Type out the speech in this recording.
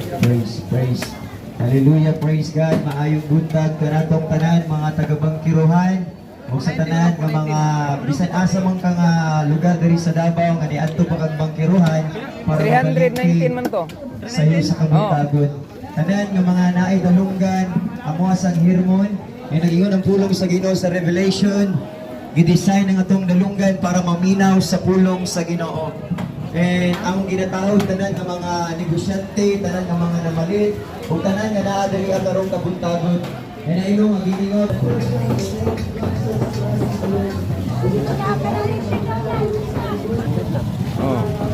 praise, praise. Hallelujah, praise God. Maayong buntag kanatong tanan mga taga-Bangkiruhan. O sa tanan nga mga bisan asa man ka nga lugar diri sa Davao nga niadto pa kag Bangkiruhan para 319 man to. sa iyo sa kabuntagon. Tanan nga mga naay dalunggan, amo sang hirmon, ay nagingon ang pulong sa Ginoo sa Revelation. Gidesign ang atong dalunggan para maminaw sa pulong sa Ginoo. And ang ginatawag tanan ng mga negosyante, tanan ng mga namalit, o tanan nga naadali at arong kabuntagon. And ay nung ang giningot. Oh.